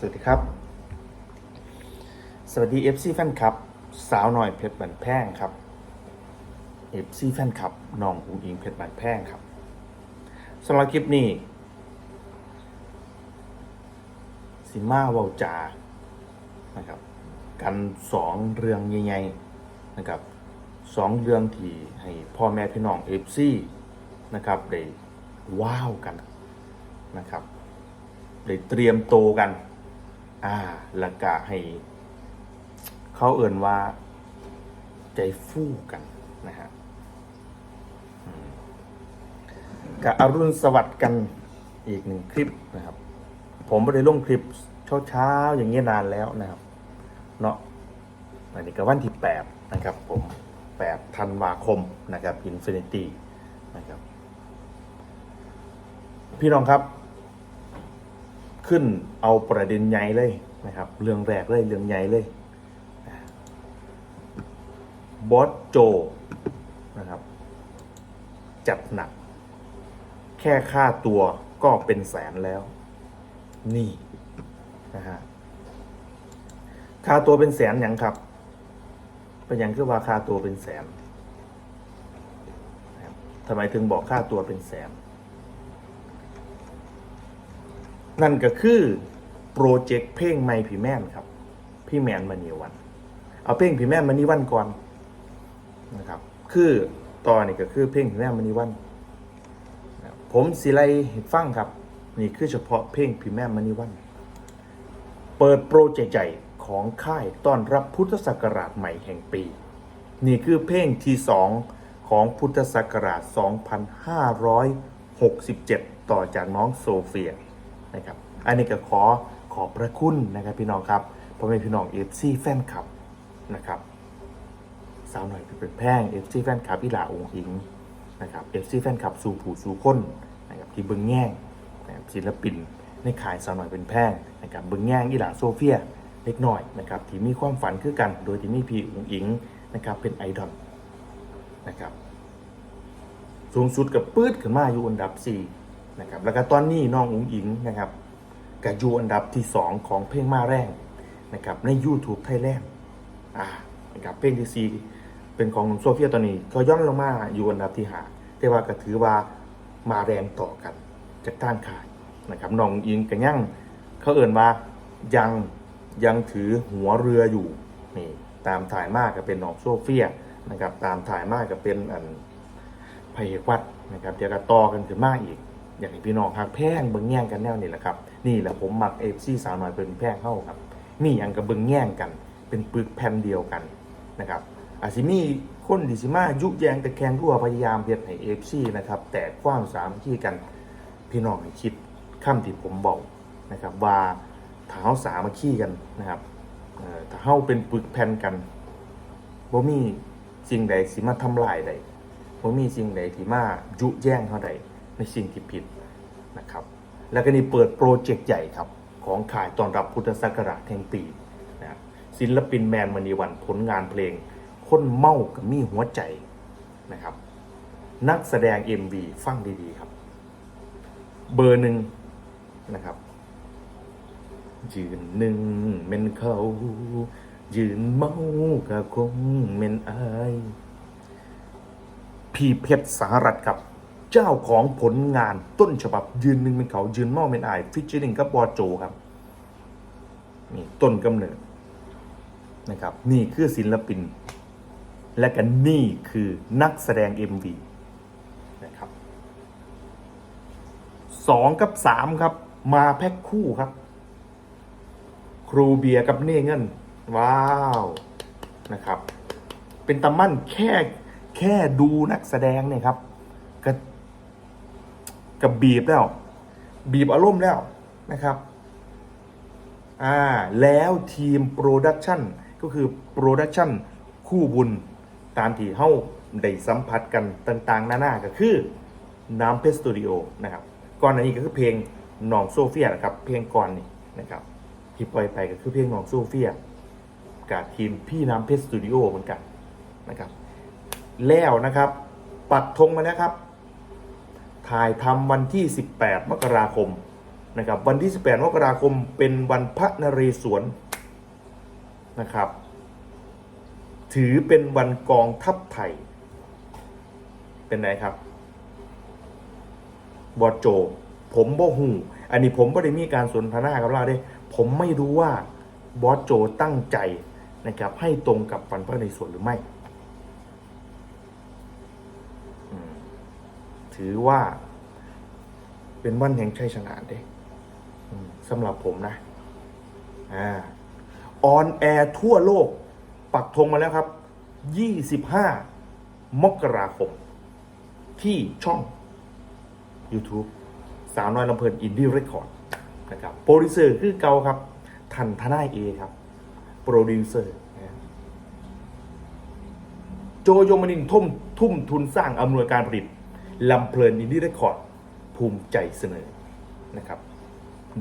สวัสดีครับ สวัสดี FC แฟนคลับ สาวหน่อยเพชรบันแพงครับ FC แฟนคลับน้องอุงอิงเพชรบันแพงครับสำหรับคลิปนี้สิมาเวาจานะครับ กันสองเรื่องใหญ่ๆนะครับสองเรื่องที่ให้พ่อแม่พี่น้อง FC นะครับได้ว้าวกันนะครับได้เตรียมโตกัน อ่าแล้วก็ให้ เขาเอื่นว่า ใจฟู่กันนะฮะกับอรุณสวัสดิ์กันอีกหนึ่งคลิปนะครับ ผมไม่ได้ลงคลิปเช้าๆอย่างเงี้ยนานแล้วนะครับ เนาะอันนี้ก็วันที่ 8 นะครับ ผม 8 ธันวาคมนะครับ Infinity นะครับ พี่น้องครับ ขึ้นเอาประเด็นใหญ่เลยนะครับ เรื่องแรกเลยเรื่องใหญ่เลยบอสโจนะครับ จัดหนัก แค่ค่าตัวก็เป็นแสนแล้ว นี่นะฮะค่าตัวเป็นแสนอย่างครับ เป็นอย่างคือว่าค่าตัวเป็นแสนทำไมถึงบอกค่าตัวเป็นแสน นั่นก็คือโปรเจกต์เพลงไม่ผีแม่นครับ พี่แมนมณีวัน เอาเพลงผีแม่นมณีวันก่อนนะครับ คือตอนนี้ก็คือเพลงผีแม่นมณีวัน ผมสิไลฟังครับ นี่คือเฉพาะเพลงผีแม่นมณีวัน เปิดโปรเจกต์ใหญ่ของค่ายต้อนรับพุทธศักราชใหม่แห่งปี นี่คือเพลงที่สองของพุทธศักราช 2567 ต่อจากน้องโซเฟีย นะครับ อันนี้ก็ขอขอบพระคุณนะครับพี่น้องครับพ่อแม่พี่น้องเอฟซีแฟนคลับนะครับสาวหน่อยเป็นแพงเอฟซีแฟนคลับอีหลาองค์อิงนะครับเอฟซีแฟนคลับสู่ผู้สู่คนนะครับที่เบิ้งแง่งนะครับศิลปินในขายสาวหน่อยเป็นแพงนะครับเบิ้งแง่งอีหลาโซเฟียเล็กน้อยนะครับที่มีความฝันคือกัน โดยที่มีพี่องค์อิงนะครับเป็นไอดอลนะครับสูงสุดกับปื๊ดขึ้นมาอยู่อันดับ 4 นะครับแล้วก็ตอนนี้น้องอุ๋งอิงนะครับก็อยู่อันดับที่ 2 ของเพลงมาแรงนะครับใน YouTube Thailand อ่านะครับเพลงที่ 4 เป็นของโซเฟียตอนนี้ก็ย่อนลงมาอยู่อันดับที่5แต่ว่าก็ถือว่ามาแรงต่อกันจากด้านขายนะครับน้องอิงก็ยังเขาเอ่นว่ายังยังถือหัวเรืออยู่นี่ตามถ่ายมากก็เป็นน้องโซเฟียนะครับตามถ่ายมากก็เป็นอันพยวัดนะครับเดี๋ยวก็ต่อกันขึ้นมากอีก อย่างพี่น้องหักแพงเบิ่งแย่งกันแนวนี่แหละครับนี่แหละผมมักเอฟซีสาวน้อยเป็นแพงเข้าครับมีอย่างกับเบิ่งแย่งกัน เป็นปึกแผ่นเดียวกันนะครับอาจสิมีคนดิสิมายุแยงตะแคงทั่วพยายามเพียรให้เอฟซีนะครับแต่ความสามัคคีกันพี่น้องให้คิดคำที่ผมบอกนะครับว่าถ้าเฮาสามัคคีกันนะครับถ้าเฮาเป็นปึกแผ่นกันบ่มีสิ่งใดสิมาทำลายใดผมมีสิ่งใดที่มายุแย่งเท่าใด ในสิ่งที่ผิดนะครับ แล้วก็นี่เปิดโปรเจกต์ใหญ่ครับของขายตอนรับพุทธศักราชแห่งปีนะศิลปินแมนมณีวันผลงานเพลง คนเมากับมีหัวใจนะครับ นักแสดง MV ฟังดีๆครับ เบอร์หนึ่งนะครับยืนหนึ่งเม็นเขา ยืนเมาก็คงเม็นอาย พี่เพชรสหรัฐครับ เจ้าของผลงานต้นฉบับยืนหนึ่งเป็นเขายืนเมาเป็นไอฟิชเชอริงกับบอโจครับนี่ต้นกำเนิดนะครับนี่คือศิลปิน และกันนี่คือนักแสดง MV นะครับสองกับสามครับ มาแพ็คคู่ครับ ครูเบียร์กับเน่เงิน ว้าวนะครับ เป็นตะมั่นแค่แค่ดูนักแสดงเนี่ยครับก็ กับบีบแล้ว บีบอารมณ์แล้วนะครับอ่าแล้วทีมโปรดักชันก็คือโปรดักชันคู่บุญตามที่เฮ้าได้สัมผัสกันต่างๆ นานาก็คือน้ำเพชรสตูดิโอนะครับก่อนหน้านี้ก็คือเพลงนองโซเฟียนะครับเพลงก่อนนี่นะครับที่ปล่อยไปก็คือเพลงนองโซเฟียกับทีมพี่น้ำเพชรสตูดิโอเหมือนกันนะครับแล้วนะครับ ปักธงมาแล้วครับ ถ่ายทำวันที่ 18 มกราคมนะครับวันที่ 18 มกราคมเป็นวันพระนเรศวรนะครับ ถือเป็นวันกองทัพไทย เป็นไงครับบอสโจ ผมบ่หูอันนี้ผมบ่ได้มีการสนทนากับเราเด้ผมไม่รู้ว่าบอสโจตั้งใจนะครับให้ตรงกับวันพระในส่วนหรือไม่อืม ถือว่า เป็นวันแห่งชัยชนะเด้สำหรับผมนะอ่าอนแอร์ทั่วโลก ปักธงมาแล้วครับ 25 มกราคม ที่ช่อง YouTube สาวน้อยลำเพลินอินดี้เรคคอร์ดนะครับโปรดิวเซอร์คือเกาครับทันทนายเอครับ โปรดิวเซอร์โจโยมนินทุ่มทุ่มทุนสร้างอำนวยการผลิต ลำเพลินอินดี้เรคคอร์ดภูมิใจเสนอนะครับ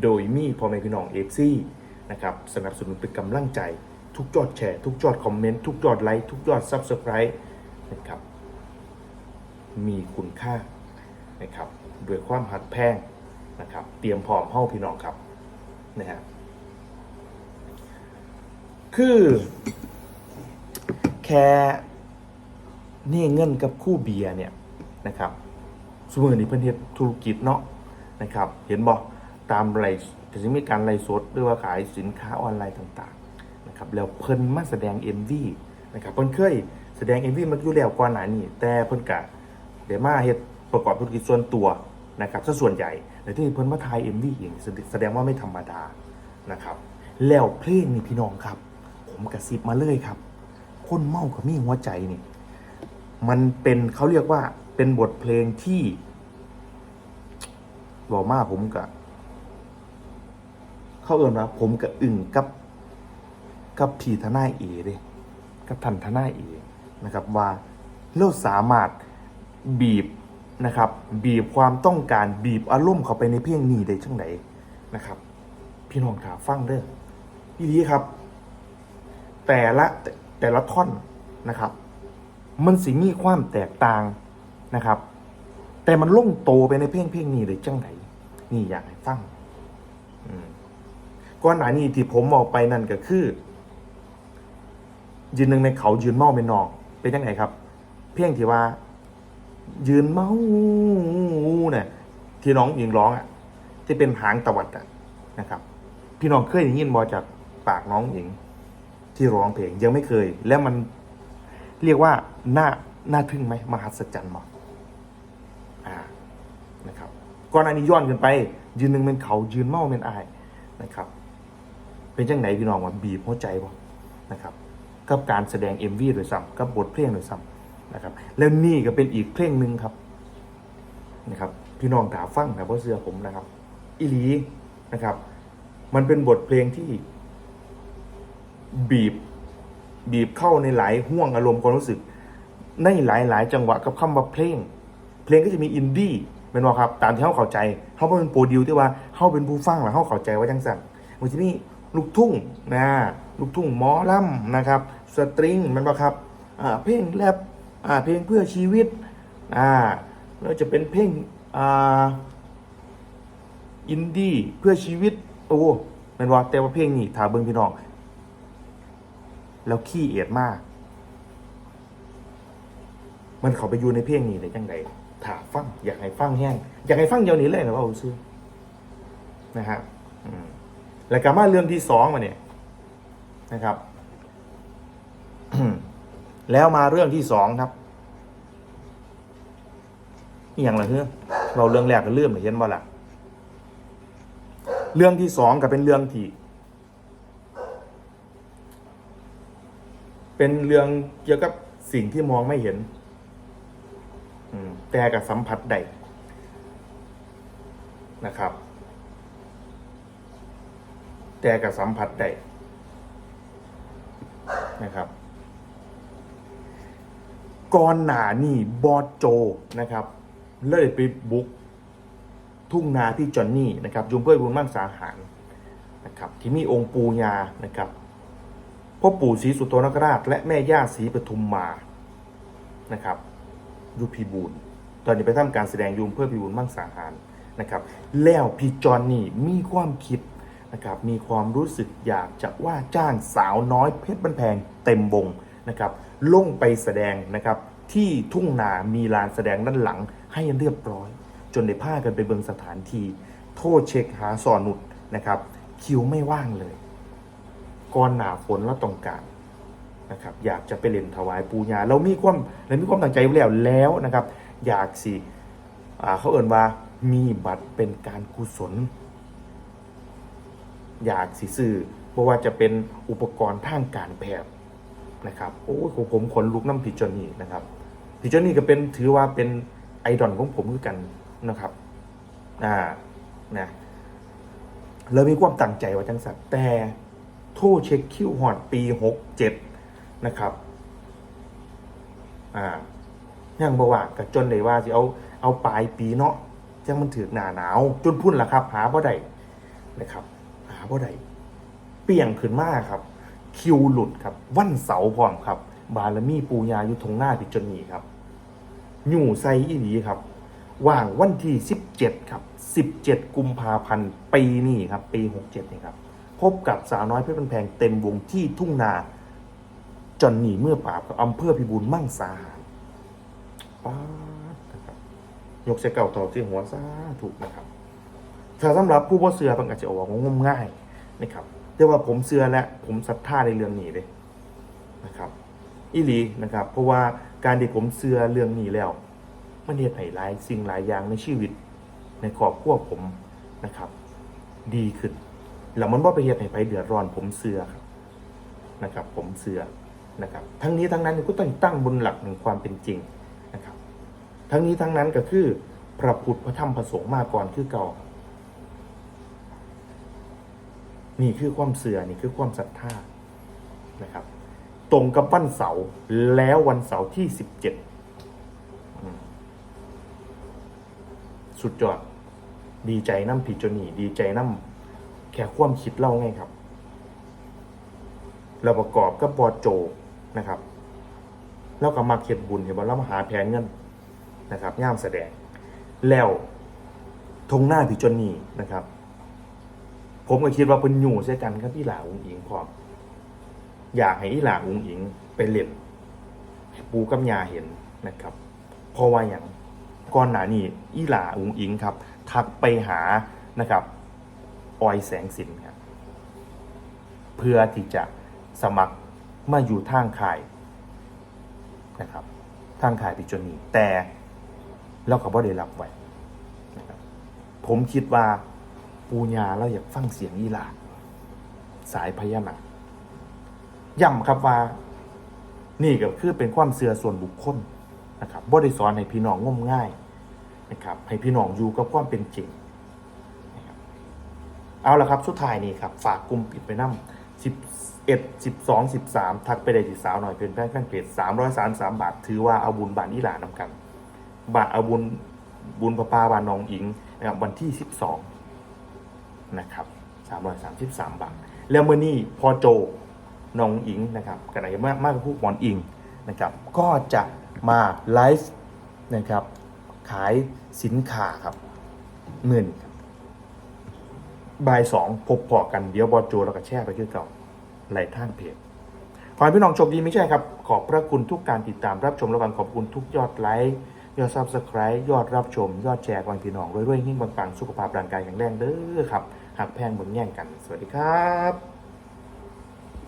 โดยมีพ่อแม่พี่น้องเอฟซีนะครับสนับสนุนเป็นกำลังใจ ทุกยอดแชร์ ทุกยอดคอมเมนต์ ทุกยอดไลค์ทุกยอดซับสไครต์นะครับมีคุณค่านะครับด้วยความหัดแพงนะครับเตรียมพร้อมเฮ้าพี่น้องครับนะฮะคือแค่นี่เงินกับคู่เบียร์เนี่ยนะครับ สมมตินี้เพิ่นเฮ็ดธุรกิจเนาะนะครับ เห็นบอกตามไลฟ์ก็จะมีการไลฟ์สดหรือว่าขายสินค้าออนไลน์ต่างๆนะครับแล้วเพิ่นมาแสดง MV นะครับเพิ่นเคยแสดง MV มาอยู่แล้วก่อนหน้านี้แต่เพิ่นกะเดี๋ยวมาเฮ็ดประกอบธุรกิจส่วนตัวนะครับซะส่วนใหญ่ในที่เพิ่นมาถ่าย MV เองแสดแสดงว่าไม่ธรรมดานะครับแล้วเพลงนี่พี่น้องครับ ผมกระซิบมาเลยครับ คนเมากับมีหัวใจนี่ มันเป็นเขาเรียกว่า เป็นบทเพลงที่บอกมาผมกับเขาเอินว่าผมกับอึ่งกับ กับพีทนายเอเลยกับทันทนายเอนะครับ ว่าเราสามารถบีบนะครับ บีบความต้องการบีบอารมณ์เข้าไปในเพลงนี้ได้ช่างไหนนะครับ พี่น้องขาฟังเด้อพี่ลีครับ แต่ละแต่แต่ละท่อนนะครับ มันสิมีความแตกต่าง นะครับ แต่มันลงโตไปในเพลงเพลงนี้เลยจังไหนนี่อยากให้ฟังก่อนหน้านี้ที่ผมออกไปนั่นก็คือ ยืนหนึ่งในเขายืนเมาเป็นนองเป็นยังไงครับ เพียงที่ว่า ยืนเมาเนี่ยที่น้องยิงร้องอะ ที่เป็นหางตะวัดอะนะครับ พี่น้องเคยได้ยินบอจากปากน้องหญิง ที่ร้องเพลงยังไม่เคย แล้วมันเรียกว่าน่าน่าทึ่งไหมมหัศจรรย์บ อ่านะครับก่อนอันนี้ย้อนกันไป ยืนหนึ่งเป็นเขายืนเมาเป็นอายนะครับเป็นจังไหนพี่น้องว่าบีบหัวใจบ่นะครับกับการแสดง MV โดยซ้ำกับบทเพลงโดยซ้ำนะครับแล้วนี่ก็เป็นอีกเพลงหนึ่งครับนะครับพี่น้องถาฟังนะเพราะเสื้อผมนะครับอีลีนะครับ มันเป็นบทเพลงที่บีบบีบเข้าในหลายห่วงอารมณ์ความรู้สึก ในหลายหลายๆจังหวะกับคำว่าเพลง เพลงก็จะมีอินดี้เป็นว่าครับตามที่เขาเข้าใจเขาเป็นโปรดิวที่ว่าเขาเป็นผู้ฟังแล้วเขาเข้าใจว่าจังสั่นมันจะมีลูกทุ่งนะลูกทุ่งหมอลำนะครับสตริงมันว่าครับเพลงแรปเพลงเพื่อชีวิตอ่าแล้วจะเป็นเพลงอ่าอินดี้เพื่อชีวิตโอ้เป็นว่าแต่ว่าเพลงนี้ถาเบิ้งพี่น้องแล้วขี้เอียดมาก มันเขาไปอยู่ในเพลงนี้ได้จังได ถาฟังอยากให้ฟังแห้งอยากให้ฟังเดียวนี้เลยนะว่าซื้อนะฮะอืมแล้วก็มาเรื่องที่สองมาเนี่ยนะครับ แล้วมาเรื่องที่สองครับอย่างไรเฮ้อเราเรื่องแรกก็เรื่องเห็นบ่ล่ะ เรื่องที่สองก็เป็นเรื่องที่เป็นเรื่องเกี่ยวกับสิ่งที่มองไม่เห็น แต่กับสัมผัสได้นะครับ แต่กับสัมผัสได้นะครับก่อนหนานี่บอสโจนะครับ เลยไปบุกทุ่งนาพี่จอนนี่นะครับยุมเพื่อบุญมั่งสาหารนะครับ ที่มีองค์ปูญานะครับพ่อปู่ศรีสุโธนคราช และแม่ย่าศรีปทุมมานะครับยุพีบูรณ์ ตอนนี้ไปทำการแสดงยุมเพื่อพิบูลมั่งสาหารนะครับ แล้วพี่จอนนี่มีความคิดนะครับมีความรู้สึกอยากจะว่าจ้างสาวน้อยเพชรบันแพงเต็มวงนะครับลงไปแสดงนะครับที่ทุ่งนามีลานแสดงด้านหลังให้เรียบร้อย จนได้พากันไปเบิงสถานที่ โทษเช็คหาสอนุดนะครับ คิวไม่ว่างเลยก่อนหนาฝนแล้วต้องการนะครับอยากจะไปเล่นถวายปูญาเรามีความเรามีความตั้งใจแล้วแล้วนะครับ อยากสิเขาเอ่นว่ามีบัตรเป็นการกุศล อยากสิซื้อเพราะว่าจะเป็นอุปกรณ์ทางการแพทย์นะครับโอ้ผมขนลุกน้ำพิจนี่นะครับพิจนี่ก็เป็นถือว่าเป็นไอดอลของผมคือกันนะครับอ่านะเรามีความตั้งใจว่าจังสัตว์แต่โทษเช็คคิวหอดปีหกเจ็ดนะครับ อ่า ยังบอกว่ากับจนเลยว่าสิเอาเอาปลายปีเนาะจังมันถือหนาหนาว จนพุ่นละครับ หาบ่ได้นะครับ หาบ่ได้เปี่ยงขึ้นมากครับ คิวหลุดครับ วันเสาร์พร้อมครับ บารมีปูญาอยู่ทงหน้าติจนนีครับอยู่ไซอีหลีครับ ว่างวันที่17ครับ17กุมภาพันธ์ปีนี้ครับ ปี67นี่ครับ พบกับสาวน้อยเพชรบันแพงเต็มวงที่ทุ่งนาจอนนี่เมื่อปราบกับอำเภอพิบูลมั่งสาหา ป้านะครับยกเสเก่าต่อที่หัวซาถูกนะครับถ้าสำหรับผู้บ่เสือมันอาจจะออกงมง่ายนะครับแต่ว่าผมเสือและผมศรัทธาในเรื่องนี้เลยนะครับอีหลีนะครับ เพราะว่าการที่ผมเสือเรื่องนี้แล้วมันเฮ็ดให้หลายสิ่งหลายอย่างในชีวิต ในครอบครัวผมนะครับ ดีขึ้นแล้วมันว่าไปเฮ็ดให้ไปเดือดร้อนผมเสือครับนะครับ ผมเสือนะครับ ทั้งนี้ทั้งนั้นก็ต้องตั้งบนหลักแห่งความเป็นจริง ทั้งนี้ทั้งนั้นก็คือพระพุทธพระธรรมพระสงฆ์มาก่อนคือเก่า นี่คือความเสือนี่คือความศรัทธานะครับ ตรงกับวันเสาร์แล้ววันเสาร์ที่สิบเจ็ดสุดยอดดีใจน้ำผิดจนนี่ดีใจน้ำแค่ความคิดเล่าไงครับ เราประกอบกับบอโจนะครับ แล้วก็มาเขียนบุญเห็นว่าเรามาหาแผนเงิน นะครับย่ามแสดง แล้วทงหน้าผิจนนี่นะครับ ผมก็คิดว่าเป็นอยู่ใช่กันครับพี่หลาอุงอิงพร้อมอยากให้อีหลาอุงอิงไปเล่นปูกับยาเห็นนะครับเพราะว่าอย่างก่อนหน้านี้อีหลาอุงอิงครับ ทักไปหานะครับ ออยแสงสินครับเพื่อที่จะสมัครมาอยู่ทางข่ายนะครับทางข่ายพิจนีแต่ เราก็บ่ได้รับไว้นะครับผมคิดว่าปูญาเราอยากฟังเสียงอีหลาสายพญานาคย้ำครับว่า นี่ก็คือเป็นความเสื่อส่วนบุคคลนะครับบ่ได้สอนให้พี่น้องงมง่ายนะครับให้พี่น้องอยู่กับความเป็นจริงเอาละครับสุดท้ายนี่ครับ ฝากกลุ่มปิดไปนั่สิบเอ็ดสิบสองสิบสามทักไปได้ที่สาวหน่อยเป็นแฟนแฟนเพจสามร้อยสามสามบาท ถือว่าเอาบุญบานอีหลานำกัน บาทอาบุญบุญประปาบานน้องอิงนะครับวันที่สิบสองนะครับสามร้อยสามสิบสามบาท แล้วเมื่อนี้พอโจน้องอิงนะครับกันไหนมากมากผู้หมอนอิงนะครับ ก็จะมาไลฟ์นะครับ ขายสินค้าครับเงินบ่ายสองพบพอกันเดี๋ยวบอโจแล้วก็แช่ไปคือเก่าไหลท่างเพจขอให้พี่น้องโชคดีไม่ใช่ครับ ขอบพระคุณทุกการติดตามรับชมและกันขอบคุณทุกยอดไลค์ ยอดซับสไคร b ์ยอดรับชม ยอดแชร์กวันพี่น้องรวยๆยิ่งบางๆสุขภาพร่างกายแข็งแรงเด้อครับหักแพงบนแย่งกัน สวัสดีครับ